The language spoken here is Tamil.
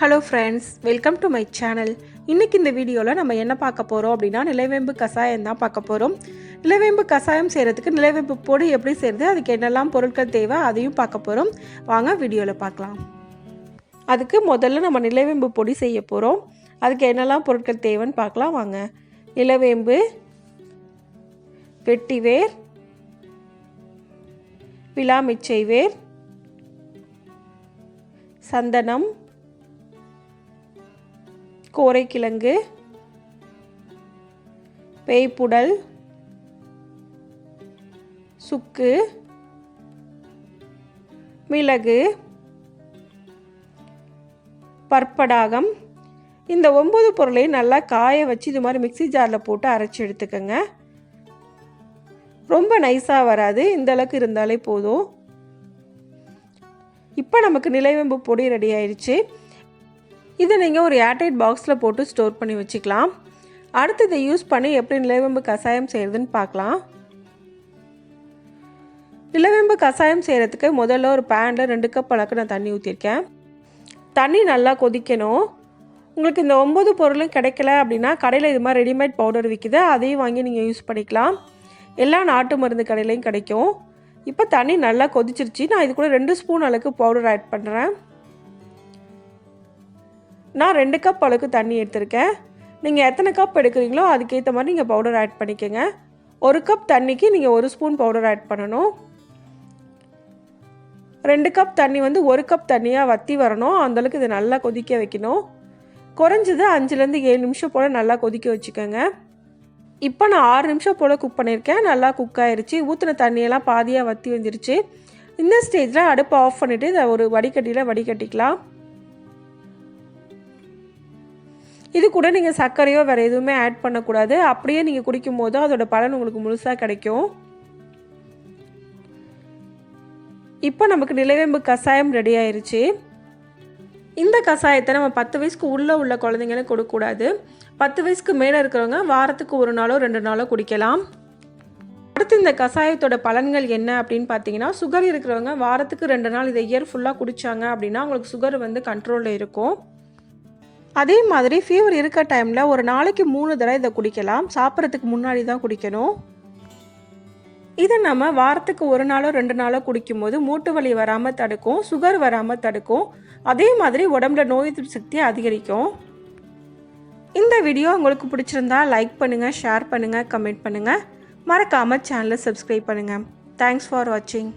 Hello friends welcome to my channel இன்றைக்கி இந்த வீடியோவில் நம்ம என்ன பார்க்க போகிறோம் அப்படின்னா நிலவேம்பு கஷாயம் தான் பார்க்க போகிறோம் நிலவேம்பு கஷாயம் செய்கிறதுக்கு நிலவேம்பு பொடி எப்படி செய்கிறது அதுக்கு என்னெல்லாம் பொருட்கள் தேவை அதையும் பார்க்க போகிறோம் வாங்க வீடியோவில் பார்க்கலாம். அதுக்கு முதல்ல நம்ம நிலவேம்பு பொடி செய்ய போகிறோம் அதுக்கு என்னெல்லாம் பொருட்கள் தேவைன்னு பார்க்கலாம். வாங்க. நிலவேம்பு வெட்டிவேர் விலாமிச்சை வேர் சந்தனம் கோரைக்கிழங்கு பேய்ப்புடல் சுக்கு மிளகு பற்படாகம். இந்த ஒம்பது பொருளையும் நல்லா காய வச்சு இது மாதிரி மிக்சி ஜாரில் போட்டு அரைச்சி எடுத்துக்கோங்க. ரொம்ப நைஸாக வராது இந்த அளவுக்கு இருந்தாலே போதும். இப்போ நமக்கு நிலைவெம்பு பொடி ரெடி ஆயிடுச்சு. இதை நீங்கள் ஒரு ஏர்டைட் பாக்ஸில் போட்டு ஸ்டோர் பண்ணி வச்சுக்கலாம். அடுத்து இதை யூஸ் பண்ணி எப்படி நிலவேம்பு கஷாயம் செய்கிறதுன்னு பார்க்கலாம். நிலவேம்பு கஷாயம் செய்கிறதுக்கு முதல்ல ஒரு பேனில் ரெண்டு கப் அளவுக்கு நான் தண்ணி ஊற்றிருக்கேன் தண்ணி நல்லா கொதிக்கணும். உங்களுக்கு இந்த ஒம்பது பொருளும் கிடைக்கல அப்படின்னா கடையில் இது மாதிரி ரெடிமேட் பவுடர் விற்கிது அதையும் வாங்கி நீங்கள் யூஸ் பண்ணிக்கலாம். எல்லா நாட்டு மருந்து கடையிலையும் கிடைக்கும். இப்போ தண்ணி நல்லா கொதிச்சிருச்சு. நான் இது கூட ரெண்டு ஸ்பூன் அளவுக்கு பவுடர் ஆட் பண்ணுறேன் நான் ரெண்டு கப் அளவுக்கு தண்ணி எடுத்திருக்கேன். நீங்கள் எத்தனை கப் எடுக்கிறீங்களோ அதுக்கேற்ற மாதிரி நீங்கள் பவுடர் ஆட் பண்ணிக்கோங்க. ஒரு கப் தண்ணிக்கு நீங்கள் ஒரு ஸ்பூன் பவுடர் ஆட் பண்ணணும். ரெண்டு கப் தண்ணி வந்து ஒரு கப் தண்ணியாக வற்றி வரணும். அந்தளவுக்கு இதை நல்லா கொதிக்க வைக்கணும். குறைஞ்சது அஞ்சுலேருந்து ஏழு நிமிஷம் போல் நல்லா கொதிக்க வச்சுக்கோங்க. இப்போ நான் ஆறு நிமிஷம் போல் குக் பண்ணியிருக்கேன். நல்லா குக் ஆயிடுச்சு ஊற்றின தண்ணியெல்லாம் பாதியாக வற்றி வந்துருச்சு. இந்த ஸ்டேஜில் அடுப்பை ஆஃப் பண்ணிவிட்டு இதை ஒரு வடிகட்டியில் வடிகட்டிக்கலாம். இது கூட நீங்கள் சர்க்கரையோ வேறு எதுவுமே ஆட் பண்ணக்கூடாது. அப்படியே நீங்கள் குடிக்கும் போது அதோட பலன் உங்களுக்கு முழுசாக கிடைக்கும். இப்போ நமக்கு நிலவேம்பு கஷாயம் ரெடி ஆயிருச்சு. இந்த கஷாயத்தை நம்ம பத்து வயசுக்கு உள்ளே உள்ள குழந்தைங்களுக்கு கொடுக்கக்கூடாது. பத்து வயசுக்கு மேலே இருக்கிறவங்க வாரத்துக்கு ஒரு நாளோ ரெண்டு நாளோ குடிக்கலாம். அடுத்து இந்த கஷாயத்தோட பலன்கள் என்ன அப்படின்னு பார்த்தீங்கன்னா சுகர் இருக்கிறவங்க வாரத்துக்கு ரெண்டு நாள் இதை இயர் ஃபுல்லாக குடித்தாங்க அப்படின்னா அவங்களுக்கு சுகர் வந்து கண்ட்ரோலில் இருக்கும். அதே மாதிரி ஃபீவர் இருக்க டைமில் ஒரு நாளைக்கு மூணு தடவை இதை குடிக்கலாம். சாப்பிட்றதுக்கு முன்னாடி தான் குடிக்கணும். இதை நம்ம வாரத்துக்கு ஒரு நாளோ ரெண்டு நாளோ குடிக்கும்போது மூட்டு வலி வராமல் தடுக்கும் சுகர் வராமல் தடுக்கும். அதே மாதிரி உடம்புல நோய் எதிர்ப்பு சக்தியை அதிகரிக்கும். இந்த வீடியோ உங்களுக்கு பிடிச்சிருந்தா லைக் பண்ணுங்கள் ஷேர் பண்ணுங்கள் கமெண்ட் பண்ணுங்கள் மறக்காமல் சேனலை சப்ஸ்கிரைப் பண்ணுங்கள் தேங்க்ஸ் ஃபார் வாட்சிங்